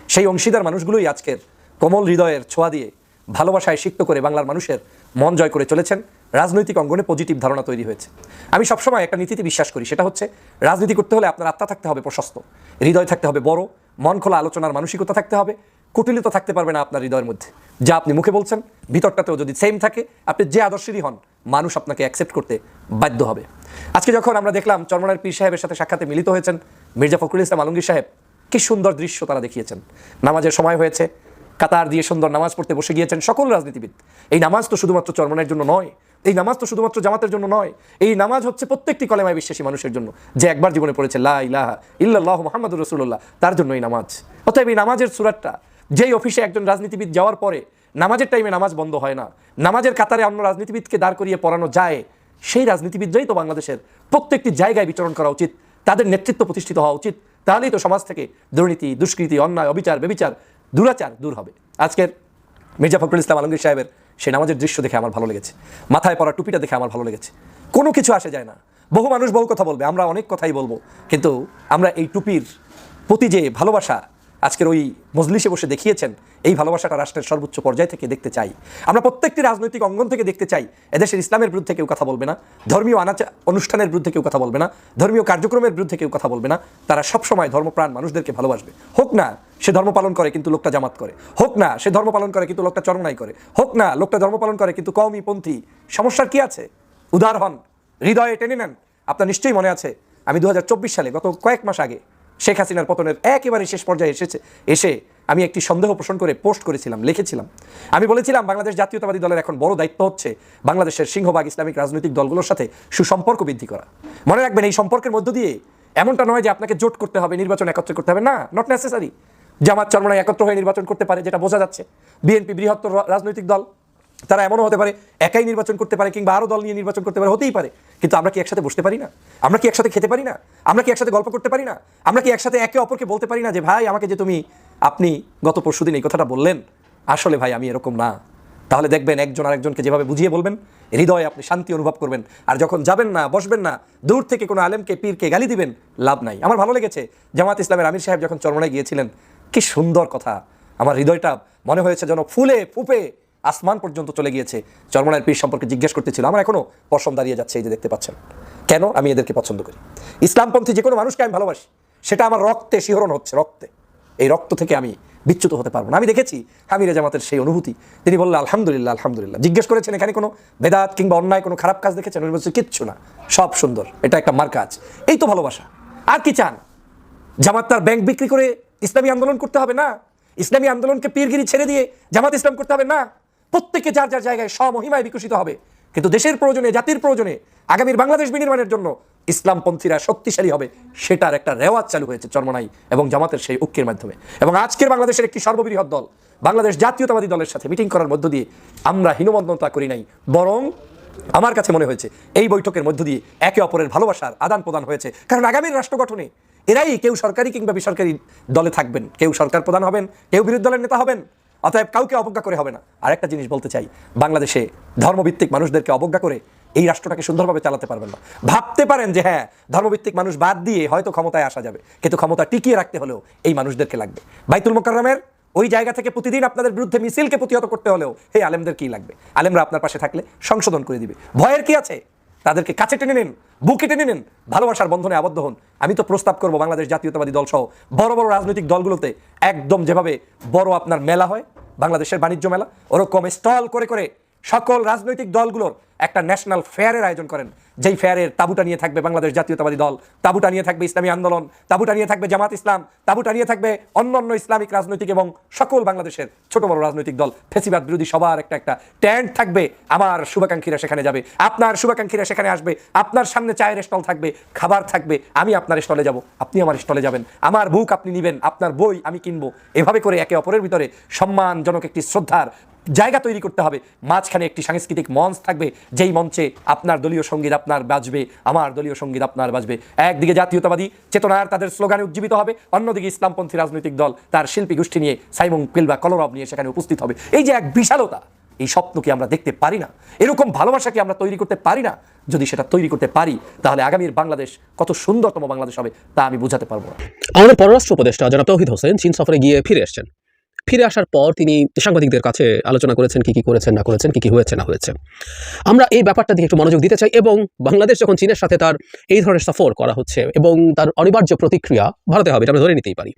সেই অংশীদার মানুষগুলোই আজকের কোমল হৃদয়ের ছোঁয়া দিয়ে ভালোবাসায় সিক্ত করে বাংলার মানুষের মন জয় করে চলেছেন, রাজনৈতিক অঙ্গনে পজিটিভ ধারণা তৈরি হয়েছে। আমি সবসময় একটা নীতিতে বিশ্বাস করি, সেটা হচ্ছে রাজনীতি করতে হলে আপনার আত্মা থাকতে হবে প্রশস্ত, হৃদয় থাকতে হবে বড়, মন খোলা আলোচনার মানসিকতা থাকতে হবে, কুটিলতা থাকতে পারবে না আপনার হৃদয়ের মধ্যে। যা আপনি মুখে বলছেন, ভিতরটাতেও যদি সেম থাকে, আপনি যে আদর্শেরই হন, মানুষ আপনাকে অ্যাকসেপ্ট করতে বাধ্য হবে। আজকে যখন আমরা দেখলাম চরমনার পীর সাহেবের সাথে সাক্ষাতে মিলিত হয়েছেন মির্জা ফখরুল ইসলাম আলমগীর সাহেব, কি সুন্দর দৃশ্য তারা দেখিয়েছেন। নামাজের সময় হয়েছে কাতার দিয়ে সুন্দর নামাজ পড়তে বসে গিয়েছেন সকল রাজনীতিবিদ। এই নামাজ তো শুধুমাত্র চরমনের জন্য নয়, এই নামাজ তো শুধুমাত্র জামাতের জন্য নয়, এই নামাজ হচ্ছে প্রত্যেকটি কলেমায় বিশ্বাসী মানুষের জন্য, যে একবার জীবনে পড়েছে, লা ইলাহা ইল্লাল্লাহ মোহাম্মদুর রসুল্লাহ তার জন্য এই নামাজ। অতএব এই নামাজের সুরাটটা যেই অফিসে একজন রাজনীতিবিদ যাওয়ার পরে নামাজের টাইমে নামাজ বন্ধ হয় না, নামাজের কাতারে অন্য রাজনীতিবিদকে দাঁড় করিয়ে পড়ানো যায়, সেই রাজনীতিবিদরাই তো বাংলাদেশের প্রত্যেকটি জায়গায় বিচরণ করা উচিত, তাদের নেতৃত্ব প্রতিষ্ঠিত হওয়া উচিত, তাহলেই তো সমাজ থেকে দুর্নীতি, দুষ্কৃতি, অন্যায়, অবিচার, বেবিচার দুরাচার দূর হবে। আজকের মির্জা ফখরুল ইসলাম আলমগীর সাহেবের সেই নামাজের দৃশ্য দেখে আমার ভালো লেগেছে। মাথায় পরা টুপিটা দেখে আমার ভালো লেগেছে। কোনো কিছু আসে যায় না। বহু মানুষ বহু কথা বলবে, আমরা অনেক কথাই বলব। কিন্তু আমরা এই টুপির প্রতি যে ভালোবাসা আজকের ওই মজলিসে বসে দেখিয়েছেন, এই ভালোবাসাটা রাষ্ট্রের সর্বোচ্চ পর্যায় থেকে দেখতে চাই। আমরা প্রত্যেকটি রাজনৈতিক অঙ্গন থেকে দেখতে চাই, এদেশের ইসলামের বিরুদ্ধে কেউ কথা বলবে না, ধর্মীয় আনাচা, অনুষ্ঠানের বিরুদ্ধে কেউ কথা বলবে না, ধর্মীয় কার্যক্রমের বিরুদ্ধে কেউ কথা বলবে না, তারা সবসময় ধর্মপ্রাণ মানুষদেরকে ভালোবাসবে। হোক না, সে ধর্ম পালন করে কিন্তু লোকটা জামাত করে। হোক না, সে ধর্ম পালন করে কিন্তু লোকটা চরমনাই করে। হোক না, লোকটা ধর্ম পালন করে কিন্তু কওমি পন্থী। সমস্যার কি আছে? উদার হন, হৃদয়ে টেনে নেন। আপনার নিশ্চয়ই মনে আছে, আমি দু হাজার চব্বিশ সালে, গত কয়েক মাস আগে শেখ হাসিনার পতনের একেবারে শেষ পর্যায়ে এসেছে, এসে আমি একটি সন্দেহ পোষণ করে পোস্ট করেছিলাম, লিখেছিলাম। আমি বলেছিলাম, বাংলাদেশ জাতীয়তাবাদী দলের এখন বড় দায়িত্ব হচ্ছে বাংলাদেশের সিংহভাগ ইসলামিক রাজনৈতিক দলগুলোর সাথে সুসম্পর্ক বৃদ্ধি করা। মনে রাখবেন, এই সম্পর্কের মধ্য দিয়ে এমনটা নয় যে আপনাকে জোট করতে হবে, নির্বাচন একত্রে করতে হবে। না নট নেসেসারি জামাত চরমনায় একত্র হয়ে নির্বাচন করতে পারে, যেটা বোঝা যাচ্ছে। বিএনপি বৃহত্তর রাজনৈতিক দল। তারা এমনও হতে পারে, একাই নির্বাচন করতে পারে কিংবা আরও দল নিয়ে নির্বাচন করতে পারে, হতেই পারে। কিন্তু আমরা কি একসাথে বসতে পারি না? আমরা কি একসাথে খেতে পারি না? আমরা কি একসাথে গল্প করতে পারি না? আমরা কি একসাথে একে অপরকে বলতে পারি না যে, ভাই, আমাকে যে তুমি, আপনি গত পরশুদিন এই কথাটা বললেন, আসলে ভাই আমি এরকম না। তাহলে দেখবেন একজন আরেকজনকে যেভাবে বুঝিয়ে বলবেন, হৃদয়ে আপনি শান্তি অনুভব করবেন। আর যখন যাবেন না, বসবেন না, দূর থেকে কোনো আলেমকে, পীরকে গালি দিবেন, লাভ নাই। আমার ভালো লেগেছে, জামাত ইসলামের আমির সাহেব যখন চরমনায় গিয়েছিলেন, কি সুন্দর কথা। আমার হৃদয়টা মনে হয়েছে যেন ফুলে ফুপে আসমান পর্যন্ত চলে গিয়েছে। চরমনায়ের পীর সম্পর্কে জিজ্ঞেস করতেছিল। আমার এখনও পশম দাঁড়িয়ে যাচ্ছে এই যে দেখতে পাচ্ছেন। কেন? আমি এদেরকে পছন্দ করি। ইসলামপন্থী যে কোনো মানুষকে আমি ভালোবাসি। সেটা আমার রক্তে শিহরণ হচ্ছে, রক্তে। এই রক্ত থেকে আমি বিচ্যুত হতে পারব না। আমি দেখেছি হামিরে জামাতের সেই অনুভূতি। তিনি বললেন, আলহামদুলিল্লাহ আলহামদুলিল্লাহ। জিজ্ঞেস করেছেন, এখানে কোনো বেদাত কিংবা অন্যায়, কোনো খারাপ কাজ দেখেছেন? উনি বলছে কিচ্ছু না। সব সুন্দর। এটা একটা মার কাজ এই তো ভালোবাসা। আর কি চান? জামাত তার ব্যাংক বিক্রি করে ইসলামী আন্দোলন করতে হবে না? ইসলামী আন্দোলনকে পীরগিরি ছেড়ে দিয়ে জামাত ইসলাম করতে হবে না? প্রত্যেকে যার যার জায়গায় স্বমহিমায় বিকশিত হবে। কিন্তু দেশের প্রয়োজনে, জাতির প্রয়োজনে, আগামীর বাংলাদেশ বিনির্মাণের জন্য ইসলামপন্থীরা শক্তিশালী হবে, সেটার একটা রেওয়াজ চালু হয়েছে চর্মনাই এবং জামাতের সেই ঐক্যের মাধ্যমে। এবং আজকের বাংলাদেশের একটি সর্ববৃহৎ দল, বাংলাদেশ জাতীয়তাবাদী দলের সাথে মিটিং করার মধ্য দিয়ে আমরা হীনমন্যতা করি নাই, বরং আমার কাছে মনে হয়েছে, এই বৈঠকের মধ্য দিয়ে একে অপরের ভালোবাসার আদান প্রদান হয়েছে। কারণ আগামীর রাষ্ট্র গঠনে এরাই কেউ সরকারি কিংবা বেসরকারি দলে থাকবেন, কেউ সরকার প্রধান হবেন, কেউ বিরোধী দলের নেতা হবেন অতএব কাউকে অবজ্ঞা করে হবে না। আরেকটা জিনিস বলতে চাই, বাংলাদেশে ধর্মভিত্তিক মানুষদেরকে অবজ্ঞা করে এই রাষ্ট্রটাকে সুন্দরভাবে চালাতে পারবেন না। ভাবতে পারেন যে হ্যাঁ ধর্মভিত্তিক মানুষ বাদ দিয়ে হয়তো ক্ষমতায় আসা যাবে, কিন্তু ক্ষমতা টিকিয়ে রাখতে হলেও এই মানুষদেরকে লাগবে। বাইতুল মোকাররমের ওই জায়গা থেকে প্রতিদিন আপনাদের বিরুদ্ধে মিছিলকে প্রতিহত করতে হলেও এই আলেমদের কি লাগবে? আলেমরা আপনার পাশে থাকলে সংশোধন করে দিবে। ভয়ের কি আছে? তাদেরকে কাছে টেনে নিন। বুকে টেনে নিন ভালোবাসার বন্ধনে আবদ্ধ হন। আমি তো প্রস্তাব করব বাংলাদেশ জাতীয়তাবাদী দল সহ বড় বড় রাজনৈতিক দলগুলোতে একদম যেভাবে বড় আপনার মেলা হয়, বাংলাদেশের বাণিজ্য মেলা, ওরকম স্টল করে করে সকল রাজনৈতিক দলগুলোর একটা ন্যাশনাল ফেয়ারের আয়োজন করেন। যেই ফেয়ারের তাবুটা নিয়ে থাকবে বাংলাদেশ জাতীয়তাবাদী দল, তাবুটা নিয়ে থাকবে ইসলামী আন্দোলন, তাবুটা নিয়ে থাকবে জামাত ইসলাম, তাবুটা নিয়ে থাকবে অন্য অন্য ইসলামিক রাজনৈতিক এবং সকল বাংলাদেশের ছোট বড় রাজনৈতিক দল। ফেসিবাদ বিরোধী সবার একটা একটা ট্যান্ট থাকবে। আমার শুভাকাঙ্ক্ষীরা সেখানে যাবে। আপনার শুভাকাঙ্ক্ষীরা সেখানে আসবে। আপনার সামনে চায়ের স্টল থাকবে, খাবার থাকবে। আমি আপনার স্টলে যাব। আপনি আমার স্টলে যাবেন। আমার বুক আপনি নেবেন। আপনার বই আমি কিনবো। এভাবে করে একে অপরের ভিতরে সম্মানজনক একটি শ্রদ্ধার জায়গা তৈরি করতে হবে। মাঝখানে একটি সাংস্কৃতিক মঞ্চ থাকবে, যেই মঞ্চে আপনার দলীয় সংগীত আপনার বাজবে, আমার দলীয় সংগীত আপনার বাজবে। একদিকে জাতীয়তাবাদী চেতনার তাদের স্লোগানে উজ্জীবিত হবে, অন্যদিকে ইসলামপন্থী রাজনৈতিক দল তার শিল্পী গোষ্ঠী নিয়ে সাইমন কিলবা কলরব নিয়ে সেখানে উপস্থিত হবে। এই যে এক বিশালতা, এই স্বপ্নকে আমরা দেখতে পারি না, এরকম ভালোবাসাকে আমরা তৈরি করতে পারি না, যদি সেটা তৈরি করতে পারি, তাহলে আগামীর বাংলাদেশ কত সুন্দরতম বাংলাদেশ হবে, তা আমি বোঝাতে পারব আমাদের পররাষ্ট্র উপদেষ্টা জনাব তৌহিদ হোসেন চীন সফরে গিয়ে ফিরে এসেছেন। ফিরে আসার পর তিনি সাংবাদিকদের কাছে আলোচনা করেছেন কি কি করেছেন, না করেছেন, কি কি হয়েছে, না হয়েছে। আমরা এই ব্যাপারটা দিয়ে একটু মনোযোগ দিতে চাই এবং বাংলাদেশ যখন চীনের সাথে তার এই ধরনের সফর করা হচ্ছে এবং তার অনিবার্য প্রতিক্রিয়া ভারতে হবে, এটা আমরা ধরে নিতেই পারি।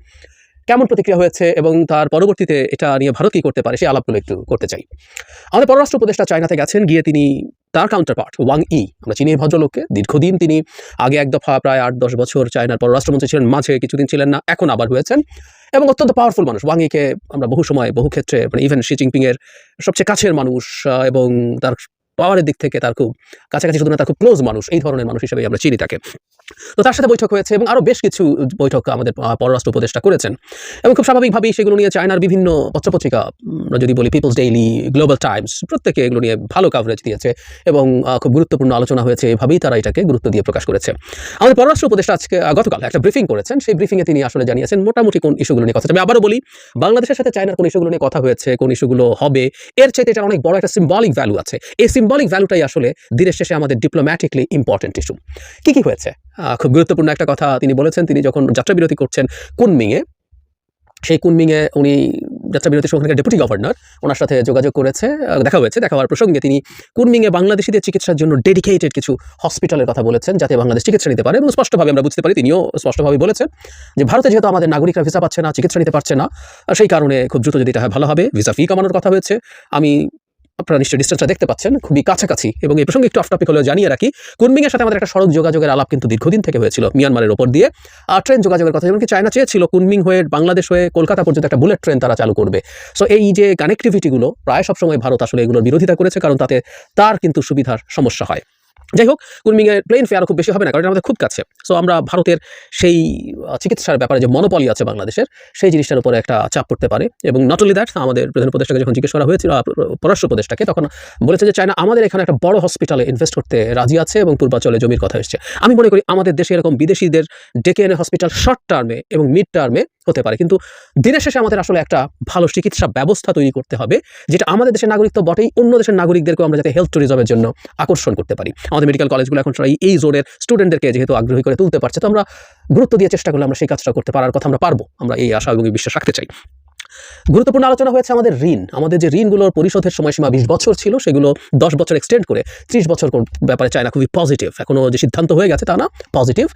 কেমন প্রতিক্রিয়া হয়েছে এবং তার পরবর্তীতে এটা নিয়ে ভারত কি করতে পারে সেই আলাপগুলো একটু করতে চাই। আমাদের পররাষ্ট্র উপদেষ্টা চায়নাতে গেছেন, গিয়ে তিনি তার কাউন্টারপার্ট ওয়াং ই আমরা চিনি ভদ্রলোককে। দীর্ঘদিন তিনি আগে এক দফা প্রায় আট, দশ বছর চায়নার পররাষ্ট্রমন্ত্রী ছিলেন, মাঝে কিছুদিন ছিলেন না, এখন আবার হয়েছেন। এবং অত্যন্ত পাওয়ারফুল মানুষ। ওয়াং ইকে আমরা বহু সময়, বহু ক্ষেত্রে মানে ইভেন শি জিনপিংয়ের সবচেয়ে কাছের মানুষ এবং তার পাওয়ারের দিক থেকে তার খুব কাছাকাছি, শুধু না তার খুব ক্লোজ মানুষ, এই ধরনের মানুষ হিসেবে আমরা চিনি তাকে। তো তার সাথে বৈঠক হয়েছে এবং আরও বেশ কিছু বৈঠক আমাদের পররাষ্ট্র উপদেষ্টা করেছেন। এবং খুব স্বাভাবিকভাবেই সেগুলো নিয়ে চায়নার বিভিন্ন পত্রপত্রিকা আমরা যদি বলি পিপলস ডেইলি গ্লোবাল টাইমস প্রত্যেকে এগুলো নিয়ে ভালো কাভারেজ দিয়েছে এবং খুব গুরুত্বপূর্ণ আলোচনা হয়েছে। এভাবেই তারা এটাকে গুরুত্ব দিয়ে প্রকাশ করেছে। আমাদের পররাষ্ট্র উপদেষ্টা আজকে গতকাল একটা ব্রিফিং করেছেন। সেই ব্রিফিংয়ে তিনি আসলে জানিয়েছেন মোটামুটি কোন ইস্যুগুলো নিয়ে কথা। আমি আবারও বলি, বাংলাদেশের সাথে চায়নার কোন ইস্যুগুলো নিয়ে কথা হয়েছে, কোন ইস্যুগুলো হবে, এর চাইতে এটা অনেক বড় একটা সিম্বলিক ভ্যালু আছে। এই সিম্বলিক ভ্যালুটাই আসলে দিনের শেষে আমাদের ডিপ্লোম্যাটিকলি ইম্পর্টেন্ট ইস্যু কী কী হয়েছে? খুব গুরুত্বপূর্ণ একটা কথা তিনি বলেছেন। তিনি যখন যাত্রাবিরতি করছেন কুনমিংয়ে, সেই কুনমিংয়ে উনি যাত্রাবিরতির ওখানকার ডেপুটি গভর্নর ওনার সাথে যোগাযোগ করেছে দেখা হয়েছে। দেখা হওয়ার প্রসঙ্গে তিনি কুনমিংয়ে বাংলাদেশিদের চিকিৎসার জন্য ডেডিকেটেড কিছু হসপিটালের কথা বলেছেন, যাতে বাংলাদেশ চিকিৎসা নিতে পারে এবং স্পষ্টভাবে আমরা বুঝতে পারি, তিনিও স্পষ্টভাবে বলেছেন যে ভারতে যেহেতু আমাদের নাগরিকরা ভিসা পাচ্ছে না, চিকিৎসা নিতে পারছে না সেই কারণে খুব দ্রুত যদি এটা ভালো হবে। ভিসা ফি কমানোর কথা হয়েছে। আমি আপনারা নিশ্চয়ই ডিস্টেন্সটা দেখতে পাচ্ছেন, খুবই কাছাকাছি। এবং এই প্রসঙ্গে একটু অফ টপিক হলেও জানিয়ে রাখি, কুনমিংয়ের সাথে আমাদের একটা সড়ক যোগাযোগের আলাপ কিন্তু দীর্ঘদিন থেকে হয়েছিল, মিয়ানমারের ওপর দিয়ে। আর ট্রেন যোগাযোগের কথা যেমন কি চায়না চেয়েছিল কুনমিং হয়ে বাংলাদেশ হয়ে কলকাতা পর্যন্ত একটা বুলেট ট্রেন তারা চালু করবে। সো এই যে কানেক্টিভিটিগুলো প্রায় সবসময় ভারত আসলে এগুলোর বিরোধিতা করেছে, কারণ তাতে তার কিন্তু সুবিধার সমস্যা হয়। যাই হোক কুনমিংয়ের প্লেন ফেয়ার খুব বেশি হবে না, কারণ আমাদের খুব কাছে। সো আমরা ভারতের সেই চিকিৎসার ব্যাপারে যে মনোপলি আছে বাংলাদেশের, সেই জিনিসটার উপরে একটা চাপ পড়তে পারে। এবং নট অনলি দ্যাট আমাদের প্রধান উপদেষ্টাকে যখন জিজ্ঞেস করা হয়েছিল পররাষ্ট্র উপদেষ্টাকে, তখন বলেছে যে চায়না, আমাদের এখানে একটা বড় হসপিটালে ইনভেস্ট করতে রাজি আছে এবং পূর্বাঞ্চলে জমির কথা এসছে। আমি মনে করি আমাদের দেশে এরকম বিদেশিদের ডেকে এনে হসপিটাল শর্ট টার্মে এবং মিড টার্মে হতে পারে। কিন্তু দিনের শেষে আমাদের আসলে একটা ভালো চিকিৎসা ব্যবস্থা তৈরি করতে হবে, যেটা আমাদের দেশের নাগরিক তো বটেই, অন্য দেশের নাগরিকদেরকেও আমরা যাতে হেলথ ট্যুরিজমের জন্য আকর্ষণ করতে পারি। আমাদের মেডিকেল কলেজগুলো এখন সবাই এই জোনের স্টুডেন্টদেরকে যেহেতু আগ্রহী করে তুলতে পারছে, তো আমরা গুরুত্ব দিয়ে চেষ্টা করলে আমরা সেই কাজটা করতে পারার কথা আমরা পারব। আমরা এই আশা এবং বিশ্বাস রাখতে চাই। গুরুত্বপূর্ণ আলোচনা হয়েছে আমাদের ঋণ। আমাদের যে ঋণগুলোর পরিশোধের সময়সীমা বিশ বছর ছিল, সেগুলো দশ বছর এক্সটেন্ড করে ত্রিশ বছর ব্যাপারে চায়না খুবই পজিটিভ এখনও যে সিদ্ধান্ত হয়ে গেছে তা না positive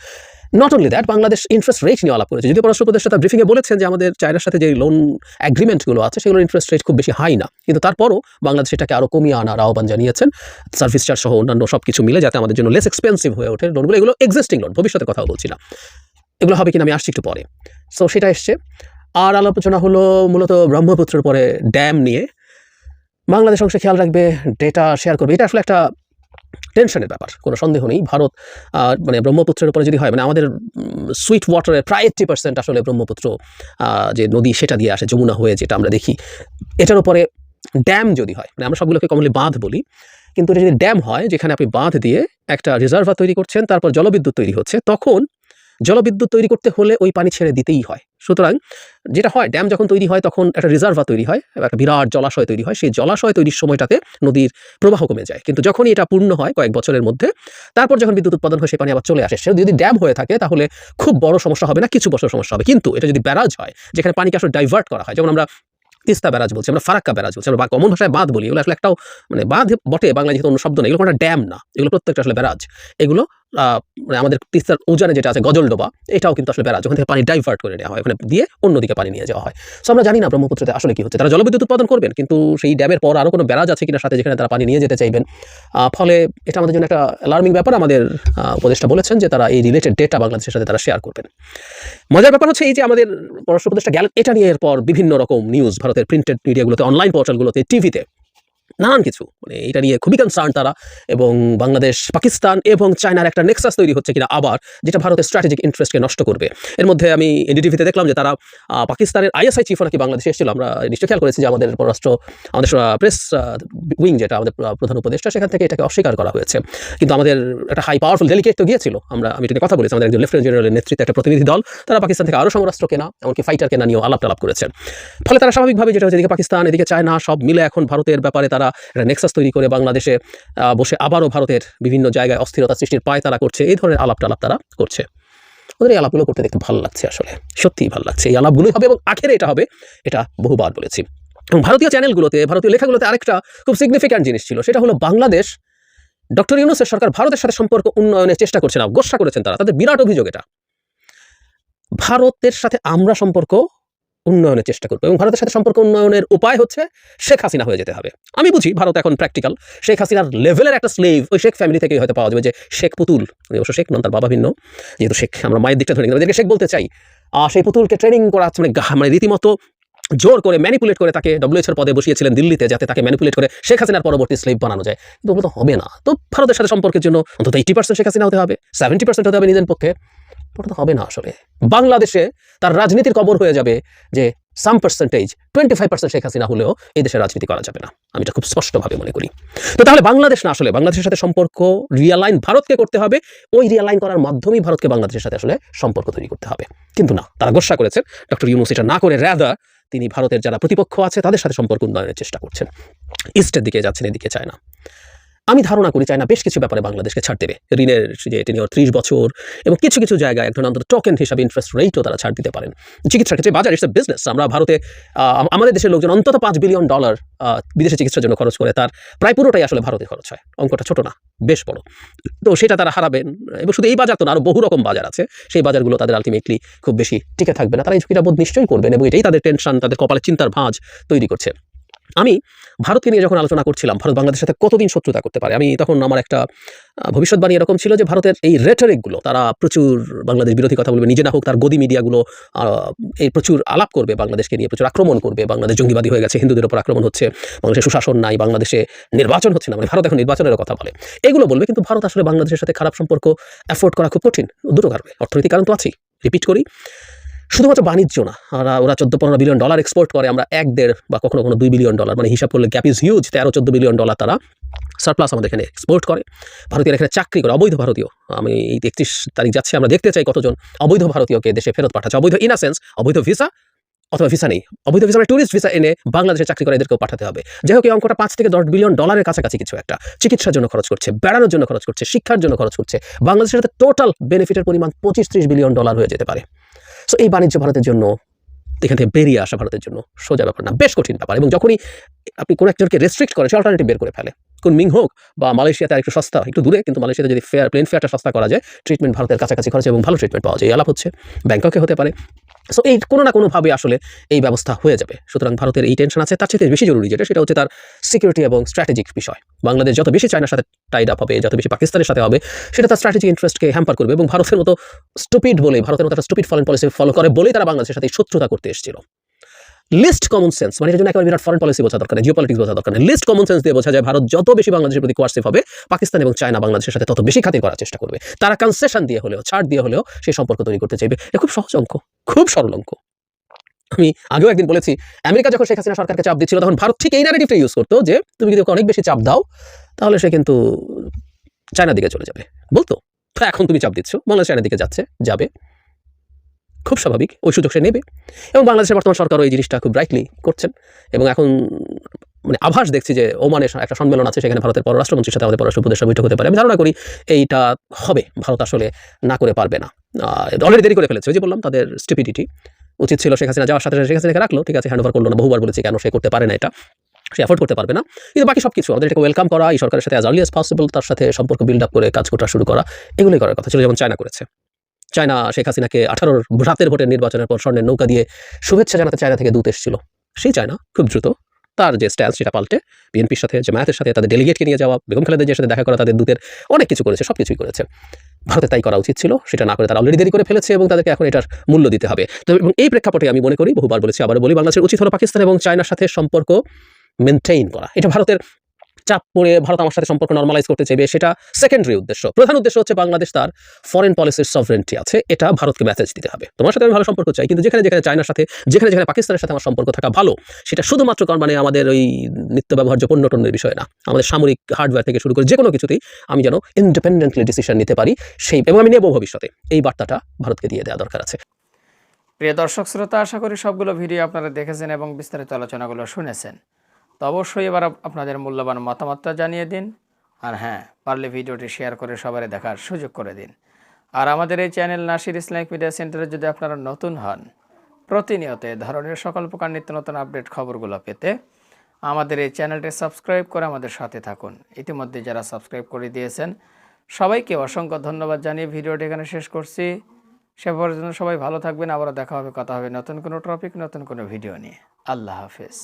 not only that Bangladesh interest rate নিয়ে আলাপ করেছে। যদি পররাষ্ট্র তার ব্রিফিংয়ে বলেছেন যে আমাদের চায়নার সাথে যে লোন অ্যাগ্রিমেন্টগুলো আছে, সেগুলোর ইন্টারেস্ট রেট খুব বেশি হাই না। কিন্তু তারপরও বাংলাদেশ এটাকে আরও কমিয়ে আনার আহ্বান জানিয়েছেন। সার্ভিস চার্জ সহ অন্যান্য সব কিছু মিলে যাতে আমাদের জন্য লেস এক্সপেন্সিভ হয়ে ওঠে লোনগুলো এগুলো এক্সিস্টিং লোন ভবিষ্যতের কথা বলছি না এগুলো হবে কিনা আমি আসছি একটু পরে। সো সেটা এসছে। আর আলোচনা হলো মূলত ব্রহ্মপুত্রের পরে ড্যাম নিয়ে। বাংলাদেশ অংশে খেয়াল রাখবে ডেটা শেয়ার করবে। এটা আসলে একটা টেনশনের ব্যাপার, কোনো সন্দেহ নেই। ভারত মানে ব্রহ্মপুত্রের উপরে যদি হয় মানে আমাদের সুইট ওয়াটারের প্রায় এইট্টি পার্সেন্ট আসলে ব্রহ্মপুত্র যে নদী সেটা দিয়ে আসে, যমুনা হয়ে যেটা আমরা দেখি। এটার উপরে ড্যাম যদি হয় মানে আমরা সবগুলোকে কমলি বাঁধ বলি, কিন্তু এটা যদি ড্যাম হয়, যেখানে আপনি বাঁধ দিয়ে একটা রিজার্ভার তৈরি করছেন, তারপর জলবিদ্যুৎ তৈরি হচ্ছে, তখন জলবিদ্যুৎ তৈরি করতে হলে ওই পানি ছেড়ে দিতেই হয়। সুতরাং যেটা হয়, ড্যাম যখন তৈরি হয়, তখন একটা রিজার্ভার তৈরি হয় একটা বিরাট জলাশয় তৈরি হয়। সেই জলাশয় তৈরির সময়টাতে নদীর প্রবাহ কমে যায়। কিন্তু যখনই এটা পূর্ণ হয় কয়েক বছরের মধ্যে, তারপর যখন বিদ্যুৎ উৎপাদন হয় সেই পানি আবার চলে আসে সে যদি ড্যাম হয়ে থাকে, তাহলে খুব বড় সমস্যা হবে না, কিছু বছর সমস্যা হবে। কিন্তু এটা যদি ব্যারাজ হয়, যেখানে পানিকে আসলে ডাইভার্ট করা হয়, যেমন আমরা তিস্তা ব্যারাজ বলছি, আমরা ফারাক্কা ব্যারাজ বলছি, আমরা কমন ভাষায় বাঁধ বলি, এগুলো আসলে একটাও মানে বাঁধ বটে বাংলা যেহেতু অন্য শব্দ নেই, এগুলো কোনো ড্যাম না, এগুলো প্রত্যেকটা আসলে ব্যারাজ। এগুলো আমাদের তিস্তার উজানে যেটা আছে, গজলডোবা, এটাও কিন্তু আসলে ব্যারাজ ওখান থেকে পানি ডাইভার্ট করে নেওয়া হয়, ওখানে দিয়ে অন্যদিকে পানি নিয়ে যাওয়া হয়। সো আমরা জানি না ব্রহ্মপুত্রতে আসলে কি হচ্ছে। তারা জলবিদ্যুৎ উৎপাদন করবেন, কিন্তু সেই ড্যামের পর আরও কোনো ব্যারাজ আছে কিনা সাথে যেখানে তারা পানি নিয়ে যেতে চাইবেন ফলে এটা আমাদের জন্য একটা অ্যালার্মিং ব্যাপার। আমাদের উপদেষ্টা বলেছেন যে তারা এই রিলেটেড ডেটা বাংলাদেশের সাথে তারা শেয়ার করবেন। মজার ব্যাপার হচ্ছে এই যে আমাদের পররাষ্ট্র উপদেষ্টা গেল এটা নিয়ে এরপর বিভিন্ন রকম নিউজ ভারতের প্রিন্টেড মিডিয়াগুলোতে অনলাইন পোর্টালগুলোতে টিভিতে নানান কিছু। মানে এটা নিয়ে খুবই কনসার্ন তারা এবং বাংলাদেশ, পাকিস্তান এবং চায়নার একটা নেক্সাস তৈরি হচ্ছে কিনা আবার, যেটা ভারতের স্ট্র্যাটেজিক ইন্টারেস্টকে নষ্ট করবে। এর মধ্যে আমি এনডিটিভিতে দেখলাম যে তারা পাকিস্তানের আইএসআই চিফ নাকি বাংলাদেশে এসেছিল। আমরা নিশ্চয় খেয়াল করেছি যে আমাদের পররাষ্ট্র, আমাদের প্রেস উইং যেটা আমাদের প্রধান উপদেষ্টা, সেখান থেকে এটাকে অস্বীকার করা হয়েছে। কিন্তু আমাদের একটা হাই পাওয়ারফুল ডেলিগেট তো গিয়েছিল। আমরা, আমি এটা কথা বলেছি। আমাদের একজন লেফটেন্যান্ট জেনারেলের নেতৃত্বে একটা প্রতিনিধি দল। তারা পাকিস্তান থেকে আরও সমরাস্ত্র কেনা, এমনকি ফাইটার কেনা নিয়েও আলাপ টালাপ করেছেন ফলে তারা স্বাভাবিকভাবে যেটা হচ্ছে এদিকে পাকিস্তান, এদিকে চায়না, সব মিলে এখন ভারতের ব্যাপারে তারা একটা নেক্সাস তৈরি করে বাংলাদেশে বসে আবারও ভারতের বিভিন্ন জায়গায় অস্থিরতা সৃষ্টির পায় তারা করছে, এই ধরনের আলাপ টালাপ তারা করছে। ওদের এই আলাপগুলো করতে দেখতে ভালো লাগছে আসলে, সত্যিই ভালো লাগছে। এই আলাপগুলোই হবে এবং আখেরে এটা হবে, এটা বহুবার বলেছি। এবং ভারতীয় চ্যানেলগুলোতে ভারতীয় লেখাগুলোতে আরেকটা খুব সিগনিফিক্যান্ট জিনিস ছিল, সেটা হলো বাংলাদেশ, ডক্টর ইউনুসের সরকার ভারতের সাথে সম্পর্ক উন্নয়নের চেষ্টা করছে না গোসা করেছেন তারা, তাদের বিরাট অভিযোগ এটা। ভারতের সাথে আমরা সম্পর্ক উন্নয়নের চেষ্টা করব এবং ভারতের সাথে সম্পর্ক উন্নয়নের উপায় হচ্ছে শেখ হাসিনা হয়ে যেতে হবে। আমি বুঝি ভারত এখন প্র্যাকটিক্যাল শেখ হাসিনার লেভেলের একটা স্লেভ ওই শেখ ফ্যামিলি থেকেই হয়তো পাওয়া যাবে যে শেখ পুতুল। অবশ্য শেখ নন, তার বাবা ভিন্ন। যেহেতু শেখ, আমরা মায়ের দিকটা ধরে নিলাম। শেখ বলতে চাই। আর সেই পুতুলকে ট্রেনিং করা মানে মানে রীতিমতো জোর করে ম্যানিপুলেট করে তাকে ডব্লিউএচএর পদে বসিয়েছিলেন দিল্লিতে যাতে তাকে ম্যানিপুলেট করে শেখ হাসিনার পরবর্তী স্লেভ বানানো যায়। কিন্তু ওগুলো তো হবে না। তো ভারতের সাথে সম্পর্কের জন্য অন্তত এইটি পার্সেন্ট শেখ হাসিনা হতে হবে। সেভেন্টি পার্সেন্ট হতে হবে নিজের পক্ষে। ওটা তো হবে না আসলে। বাংলাদেশে তার রাজনীতির কবর হয়ে যাবে যে some percentage twenty five percent Sheikh Hasina হলেও এই দেশে রাজনীতি করা যাবে না। আমি এটা খুব স্পষ্টভাবে মনে করি। তো তাহলে বাংলাদেশ না আসলে বাংলাদেশের সাথে সম্পর্ক রিয়ালাইন ভারতকে করতে হবে, ওই রিয়ালাইন করার মাধ্যমেই ভারতকে বাংলাদেশের সাথে আসলে সম্পর্ক তৈরি করতে হবে। কিন্তু না, তারা গোসা করেছেন। ডক্টর ইউনুস এটা না করে র্যাদার তিনি ভারতের যারা প্রতিপক্ষ আছে তাদের সাথে সম্পর্ক উন্নয়নের চেষ্টা করছেন। ইস্টের দিকে যাচ্ছেন, এদিকে চায় না আমি ধারণা করি চায়না বেশ কিছু ব্যাপারে বাংলাদেশকে ছাড় দেবে। ঋণের যে টেনিওর ত্রিশ বছর এবং কিছু কিছু জায়গায় এক ধরনের অন্তত টোকেন হিসাবে ইন্টারেস্ট রেটও তারা ছাড় দিতে পারেন। চিকিৎসার ক্ষেত্রে বাজার ইটস বিজনেস আমরা ভারতে আমাদের দেশের লোকজন অন্তত পাঁচ বিলিয়ন ডলার বিদেশে চিকিৎসার জন্য খরচ করে তার প্রায় পুরোটাই আসলে ভারতে খরচ হয়। অঙ্কটা ছোট না, বেশ বড়। তো সেটা তারা হারাবেন এবং শুধু এই বাজার তো না আরও বহু রকম বাজার আছে। সেই বাজারগুলো তাদের আলটিমেটলি খুব বেশি টিকে থাকবে না। তারা এই ঝুঁকিটা বোধ নিশ্চয়ই করবেন এবং এটাই তাদের টেনশন তাদের কপালে চিন্তার ভাঁজ তৈরি করছে। আমি ভারতকে নিয়ে যখন আলোচনা করছিলাম, ভারত বাংলাদেশের সাথে কতদিন শত্রুতা করতে পারে? আমি তখন আমার একটা ভবিষ্যৎবাণী এরকম ছিল যে ভারতের এই রেটরিকগুলো তারা প্রচুর বাংলাদেশ বিরোধী কথা বলবে, নিজে না হোক তার গদি মিডিয়াগুলো এই প্রচুর আলাপ করবে বাংলাদেশকে নিয়ে, প্রচুর আক্রমণ করবে, বাংলাদেশ জঙ্গিবাদী হয়ে গেছে, হিন্দুদের উপর আক্রমণ হচ্ছে বাংলাদেশে সুশাসন নাই, বাংলাদেশে নির্বাচন হচ্ছে না মানে ভারত এখন নির্বাচনের কথা বলে। এগুলো বলবে কিন্তু ভারত আসলে বাংলাদেশের সাথে খারাপ সম্পর্ক অ্যাফোর্ড করা খুব কঠিন, দুটো কারণে, অর্থনৈতিক কারণ তো আছেই রিপিট করি শুধুমাত্র বাণিজ্য না ওরা ওরা চোদ্দ পনেরো বিলিয়ন ডলার এক্সপোর্ট করে, আমরা এক দেড় বা কখনো কখনো দুই বিলিয়ন ডলার মানে হিসাব করলে গ্যাপ ইজ হিউজ তেরো চোদ্দ বিলিয়ন ডলার তারা সারপ্লাস আমাদের এখানে এক্সপোর্ট করে। ভারতীয়রা এখানে চাকরি করে, অবৈধ ভারতীয়। আমি এই একত্রিশ তারিখ যাচ্ছি, আমরা দেখতে চাই কতজন অবৈধ ভারতীয়কে দেশে ফেরত পাঠাচ্ছে। অবৈধ ইন সেন্স অবৈধ ভিসা অথবা ভিসা নেই। অবৈধ ভিসা টুরিস্ট ভিসা এনে বাংলাদেশে চাকরি করে এদেরকেও পাঠাতে হবে। যাই হোক, এই অঙ্কটা পাঁচ থেকে দশ বিলিয়ন ডলারের কাছাকাছি কিছু একটা। চিকিৎসার জন্য খরচ করছে, বেড়ানোর জন্য খরচ করছে, শিক্ষার জন্য খরচ করছে। বাংলাদেশের সাথে টোটাল বেনিফিটের পরিমাণ পঁচিশ ত্রিশ বিলিয়ন ডলার হয়ে যেতে পারে। সো এই বাণিজ্য ভারতের জন্য, এখান থেকে বেরিয়ে আসা ভারতের জন্য সোজা ব্যাপার না, বেশ কঠিন ব্যাপার। এবং যখনই আপনি কোনো একজনকে রেস্ট্রিক্ট করেন, সে অল্টারনেটিভ বের করে ফেলে। কোন মিং হোক বা মালয়েশিয়াতে একটু সস্তা, একটু দূরে, কিন্তু মালয়েশিয়াতে যদি ফেয়ার প্লেন ফেয়ারটা সস্তা করা যায় ট্রিটমেন্ট ভারতের কাছাকাছি খরচ এবং ভালো ট্রিটমেন্ট পাওয়া যায় আলাপ হচ্ছে। ব্যাংককে হতে পারে। সো এই কোনো না কোনোভাবে আসলে এই ব্যবস্থা হয়ে যাবে। সুতরাং ভারতের এই টেনশন আছে, তার চেয়ে বেশি জরুরি যেটা, সেটা হচ্ছে তার সিকিউরিটি এবং স্ট্র্যাটেজিক বিষয়। বাংলাদেশ যত বেশি চায়নার সাথে টাইড আপ হবে, যত বেশি পাকিস্তানের সাথে হবে, সেটা তার স্ট্র্যাটেজিক ইন্টারেস্টকে হ্যাম্পার করবে এবং ভারতের মতো স্টুপিড বলে, ভারতের মতো একটা স্টুপিড ফরেন পলিসি ফলো করে বলেই তারা বাংলাদেশের সাথে শত্রুতা করতে এসেছিল। লিস্ট কমন সেন্স মানে এর জন্য একেবারে বিরাট ফরেন পলিসি বোঝা দরকার জিও পলিটিক্স বোঝা দরকার লিস্ট কমন সেন্স দিয়ে বোঝা যায়, ভারত যত বেশি বাংলাদেশের প্রতি কোয়ার্সিভ হবে, পাকিস্তান এবং চায়না বাংলাদেশের সাথে তত বেশি খাতির করার চেষ্টা করবে। তারা কনসেশন দিয়ে হলেও, ছাড় দিয়ে হলেও সেই সম্পর্ক তৈরি করতে চাইবে। এ খুব সহজ অঙ্ক, খুব সরল অঙ্ক আমি আগেও একদিন বলেছি, আমেরিকা যখন শেখ হাসিনা সরকারকে চাপ দিচ্ছিল, তখন ভারত ঠিক এই নারেটিভটা ইউজ করতো যে, তুমি যদি অনেক বেশি চাপ দাও, তাহলে সে কিন্তু চায়নার দিকে চলে যাবে। বলতো এখন তুমি চাপ দিচ্ছ, বাংলাদেশ চায়নার দিকে যাচ্ছে, যাবে। খুব স্বাভাবিক, ওই সুযোগ সে নেবে। এবং বাংলাদেশের বর্তমান সরকারও এই জিনিসটা খুব ব্রাইটলি করছেন। এবং এখন মানে আভাস দেখছি যে ওমানে একটা সম্মেলন আছে, সেখানে ভারতের পররাষ্ট্রমন্ত্রীর সাথে আমাদের পররাষ্ট্র উপদেষ্টা বৈঠক হতে পারে। আমি ধারণা করি এইটা হবে। ভারত আসলে না করে পারবে না। অলরেডি দেরি করে ফেলেছে। ওই যে বললাম, তাদের স্টুপিডিটি উচিত ছিল শেখ হাসিনা যাওয়ার সাথে সাথে শেখ হাসিনাকে রাখল। ঠিক আছে হ্যান্ড ওভার করল না, বহুবার বলেছি কেন সে করতে পারে না এটা। সে অ্যাফোর্ড করতে পারবে না। কিন্তু বাকি সব কিছু আমাদের ওয়েলকাম করা, এই সরকারের সাথে অ্যাজ আর্লি অ্যাজ পসিবল তার সাথে সম্পর্ক বিল্ড আপ করে কাজ করা শুরু করা, এগুলোই করার কথা। ছিল যেমন চায়না করেছে। চায়না শেখ হাসিনাকে আঠারোর রাতের ভোটের নির্বাচনের পর স্বর্ণের নৌকা দিয়ে শুভেচ্ছা জানাতে চায়না থেকে দূত এসেছিল। সেই চায়না খুব দ্রুত তার যে স্ট্যান্স সেটা পাল্টে বিএনপির সাথে যে জামায়াতের সাথে, তাদের ডেলিগেটকে নিয়ে যাওয়া, বেগম খালেদের সাথে দেখা করা, তাদের দূতের অনেক কিছু করেছে সব কিছুই করেছে। ভারতে তাই করা উচিত ছিল, সেটা না করে তারা অলরেডি দেরি করে ফেলেছে এবং তাদেরকে এখন এটার মূল্য দিতে হবে। তো এবং এই প্রেক্ষাপটে আমি মনে করি, বহুবার বলেছি আবার বলি, বাংলাদেশের উচিত হলো পাকিস্তান এবং চায়নার সাথে সম্পর্ক মেনটেইন করা। এটা ভারতের চাপ পড়ে ভারত আমার সাথে সম্পর্ক নর্মালাইজ করতে চাইবে, সেটা সেকেন্ডারি উদ্দেশ্য। প্রধান উদ্দেশ্য হচ্ছে বাংলাদেশ তার ফরেন পলিসির সভরেন্টি আছে, এটা ভারতকে মেসেজ দিতে হবে। তোমার সাথে আমি ভালো সম্পর্ক চাই, কিন্তু যেখানে যেখানে চায়নার সাথে, যেখানে যেখানে পাকিস্তানের সাথে আমার সম্পর্ক থাকা ভালো, সেটা শুধুমাত্র কারণ মানে আমাদের ওই নিত্য ব্যবহার্য পণ্য টন্যের বিষয় না। আমাদের সামরিক হার্ডওয়্যার থেকে শুরু করে যে কোনো কিছুতেই আমি যেন ইন্ডিপেন্ডেন্টলি ডিসিশন নিতে পারি, সেই এবং আমি নেব ভবিষ্যতে। এই বার্তাটা ভারতকে দিয়ে দেওয়া দরকার আছে। প্রিয় দর্শক শ্রোতা, আশা করি সবগুলো ভিডিও আপনারা দেখেছেন এবং বিস্তারিত আলোচনাগুলো শুনেছেন। তো অবশ্যই এবার আপনাদের মূল্যবান মতামতটা জানিয়ে দিন। আর হ্যাঁ পারলে ভিডিওটি শেয়ার করে সবাই দেখার সুযোগ করে দিন। আর আমাদের এই চ্যানেল নাসির ইসলামিক মিডিয়া সেন্টারে যদি আপনারা নতুন হন, প্রতিনিয়ত এ ধরনের সকল প্রকার নিত্য নতুন আপডেট খবরগুলো পেতে আমাদের এই চ্যানেলটি সাবস্ক্রাইব করে আমাদের সাথে থাকুন। ইতিমধ্যে যারা সাবস্ক্রাইব করে দিয়েছেন, সবাইকে অসংখ্য ধন্যবাদ জানিয়ে ভিডিওটি এখানে শেষ করছি। সে পর্যন্ত সবাই ভালো থাকবেন। আবারও দেখা হবে, কথা হবে নতুন কোনো টপিক নতুন কোনো ভিডিও নিয়ে। আল্লাহ হাফেজ।